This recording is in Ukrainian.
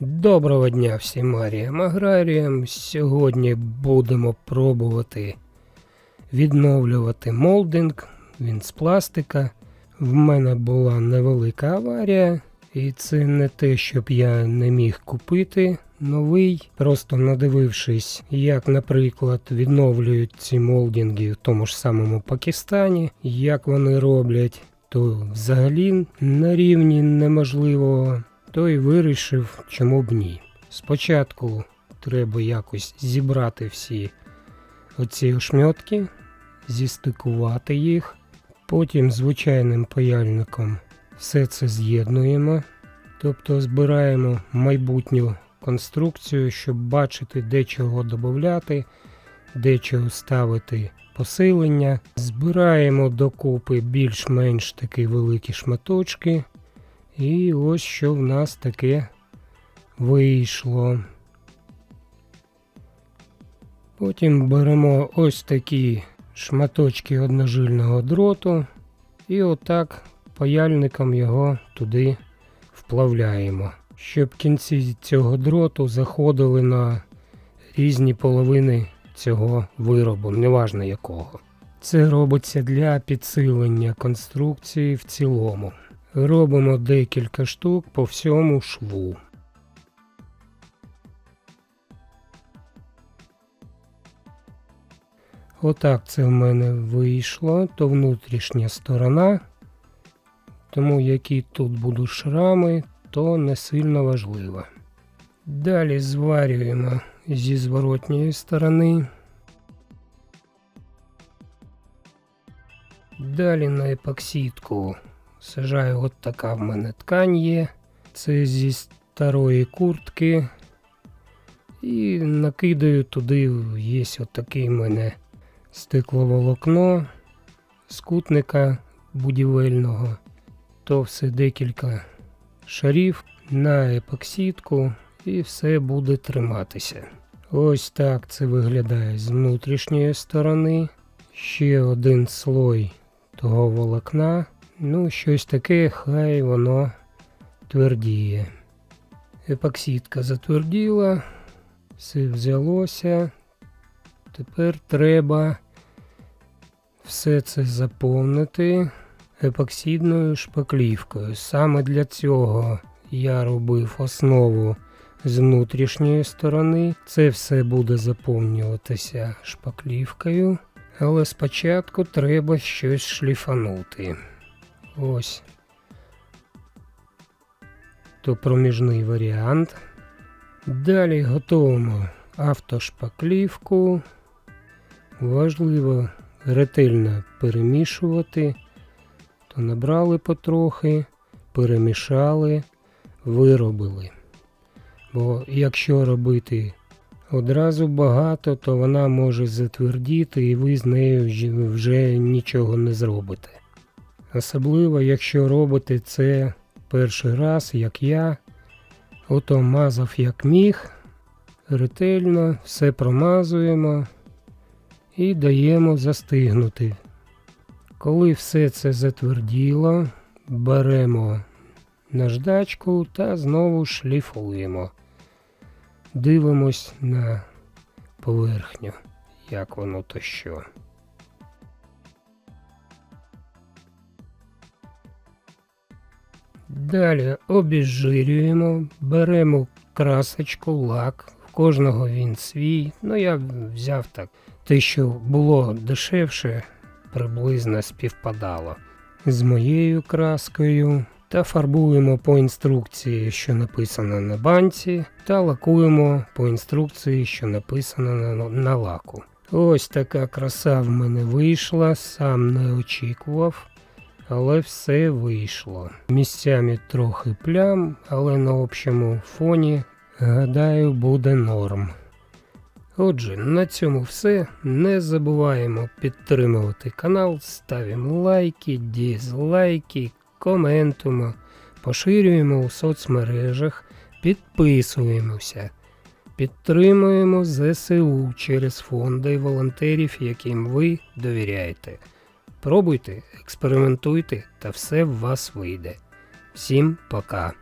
Доброго дня всім агріям аграріям. Сьогодні будемо пробувати відновлювати молдинг. Він з пластика. В мене була невелика аварія, і це не те, щоб я не міг купити новий. Просто надивившись, як, наприклад, відновлюють ці молдинги в тому ж самому Пакистані, як вони роблять, то взагалі на рівні неможливого то й вирішив, чому б ні. Спочатку треба якось зібрати всі оці ошмьотки, зістикувати їх, потім звичайним паяльником все це з'єднуємо, тобто збираємо майбутню конструкцію, щоб бачити, де чого додати, де чого ставити посилення. Збираємо докупи більш-менш такі великі шматочки. І ось що в нас таке вийшло. Потім беремо ось такі шматочки одножильного дроту і отак паяльником його туди вплавляємо, щоб кінці цього дроту заходили на різні половини цього виробу, неважно якого. Це робиться для підсилення конструкції в цілому. Робимо декілька штук по всьому шву. Отак це в мене вийшло, то внутрішня сторона. Тому які тут будуть шрами, то не сильно важливо. Далі зварюємо зі зворотньої сторони. Далі на епоксидку Сажаю, от така в мене ткань є. Це зі старої куртки. І накидаю туди, є отакий в мене стекловолокно скутника будівельного. То все декілька шарів на епоксидку і все буде триматися. Ось так це виглядає з внутрішньої сторони. Ще один слой того волокна. Ну, щось таке, хай воно твердіє. Епоксидка затверділа, все взялося. Тепер треба все це заповнити епоксидною шпаклівкою. Саме для цього я робив основу з внутрішньої сторони. Це все буде заповнюватися шпаклівкою. Але спочатку треба щось шліфанути. Ось. То проміжний варіант. Далі готуємо автошпаклівку. Важливо ретельно перемішувати. То набрали потрохи, перемішали, виробили. Бо якщо робити одразу багато, то вона може затвердіти і ви з нею вже нічого не зробите. Особливо, якщо робите це перший раз, як я, ото мазав як міг, ретельно все промазуємо і даємо застигнути. Коли все це затверділо, беремо наждачку та знову шліфуємо. Дивимось на поверхню, як воно то що. Далі обезжирюємо, беремо красочку, лак. В кожного він свій. Ну, я взяв так. Те, що було дешевше, приблизно співпадало з моєю краскою. Та фарбуємо по інструкції, що написано на банці, та лакуємо по інструкції, що написано на, на лаку. Ось така краса в мене вийшла, сам не очікував але все вийшло. Місцями трохи плям, але на общому фоні, гадаю, буде норм. Отже, на цьому все. Не забуваємо підтримувати канал, ставимо лайки, дізлайки, коментуємо, поширюємо у соцмережах, підписуємося, підтримуємо ЗСУ через фонди волонтерів, яким ви довіряєте. Пробуйте, експериментуйте, та все в вас вийде. Всім пока!